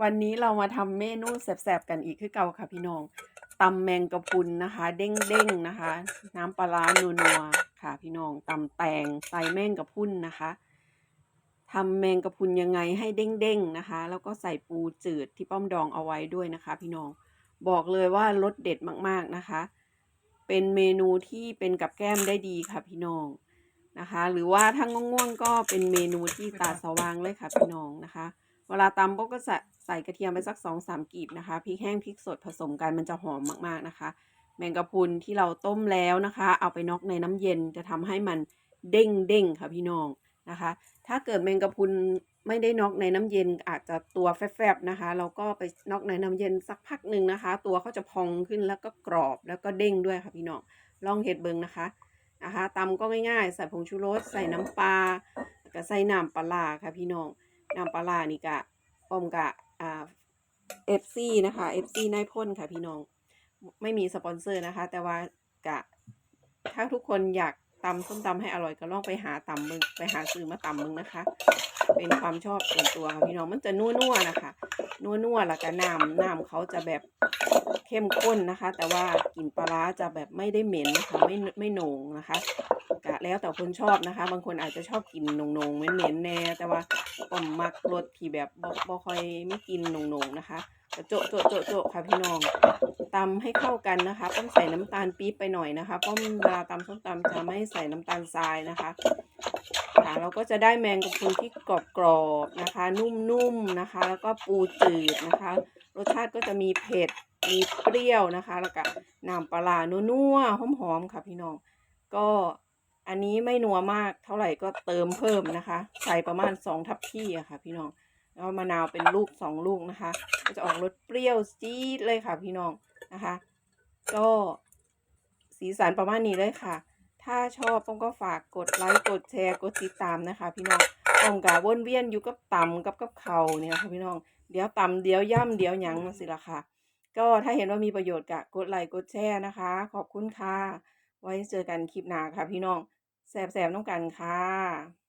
วันนี้เรามาทำเมนูแซ่บๆกันอีกคือเก่าค่ะพี่น้องตำแมงกะพุนนะคะ เด้งๆนะคะ น้ำปลาร้านัวๆค่ะ พี่น้องตำแตงใส่แมงกะพุนนะคะทำแมงกะพุนยังไงให้เด้งๆนะคะ แล้วก็ใส่ปูจืดที่ป้อมดองเอาไว้ด้วยนะคะ พี่น้องบอกเลยว่ารสเด็ดมากๆนะคะ เป็นเมนูที่เป็นกับแก้มได้ดีค่ะพี่น้องนะคะ หรือว่าถ้าง่วงๆก็เป็นเมนูที่ตาสว่างเลยค่ะพี่น้องนะคะ เวลาตำโป๊กก็ใส่ใส่กระเทียมไปสักสองสามกีบนะคะพริกแห้งพริกสดผสมกันมันจะหอมมากๆนะคะ แมงกะพรุนที่เราต้มแล้วนะคะ เอาไปนอกในน้ำเย็นจะทำให้มันเด้งเด้งค่ะพี่น้องนะคะ ถ้าเกิดแมงกะพรุนไม่ได้นอกในน้ำเย็นอาจจะตัวแฟบๆนะคะเราก็ไปนอกในน้ำเย็นสักพักหนึ่งนะคะ ตัวเขาจะพองขึ้นแล้วก็กรอบแล้วก็เด้งด้วยค่ะพี่น้องลองเห็ดเบิงนะคะนะคะตำก็ง่ายๆ ใส่ผงชูรสใส่น้ำปลาก็ใส่น้ำปลาค่ะพี่น้อง น้ำปลานี่กะป้อมกะอ่าเอฟซีนะคะเอฟซีนายพ่นค่ะพี่น้อง ไม่มีสปอนเซอร์นะคะ แต่ว่ากะถ้าทุกคนอยากตำส้มตำให้อร่อยก็ลองไปหาตำมึงไปหาซื้อมาตำมึงนะคะ เป็นความชอบส่วนตัวค่ะพี่น้องมันจะนัวๆนะคะ นัวๆแล้วก็น้ำน้ำเขาจะแบบ เข้มข้นนะคะ แต่ว่ากลิ่นปลาร้าจะแบบไม่ได้เหม็นนะคะไม่ไม่โหนงนะคะกะแล้วแต่คนชอบนะคะ บางคนอาจจะชอบกลิ่นโหนงๆเหม็นแน่แต่ว่าผมมักรสที่แบบบ่บ่ค่อยไม่กินโหนงๆนะคะโจะโจะโจะโจะค่ะพี่น้องตำให้เข้ากันนะคะ ต้องใส่น้ำตาลปี๊บไปหน่อยนะคะเพราะเวลาตำส้มตำจะไม่ใส่น้ำตาลทรายนะคะค่ะเราก็จะได้แมงกะพรุนที่กรอบๆนะคะ นุ่มๆนะคะ แล้วก็ปูจืดนะคะ รสชาติก็จะมีเผ็ด มีเปรี้ยวนะคะ แล้วก็น้ำปลานัวๆหอมๆค่ะพี่น้อง ก็อันนี้ไม่นัวมากเท่าไหร่ก็เติมเพิ่มนะคะ ใส่ประมาณสองทัพพี่อะค่ะ พี่น้องแล้วมะนาวเป็นลูกสองลูกนะคะ ก็จะออกรสเปรี้ยวจี๊ดเลยค่ะ พี่น้องนะคะ ก็สีสันประมาณนี้เลยค่ะ ถ้าชอบป้องก็ฝากกดไลค์กดแชร์กดติดตามนะคะ พี่น้องป้องกะวนเวียนอยู่กับตำกับกับเขาเนี่ยค่ะพี่น้องเดี๋ยวตำเดี๋ยวย่ำเดี๋ยวหยังสิละค่ะ ก็ถ้าเห็นว่ามีประโยชน์ก็กดไลค์กดแชร์นะคะ ขอบคุณค่ะ ไว้เจอกันคลิปหน้าค่ะพี่น้องแสบๆน้องกันค่ะ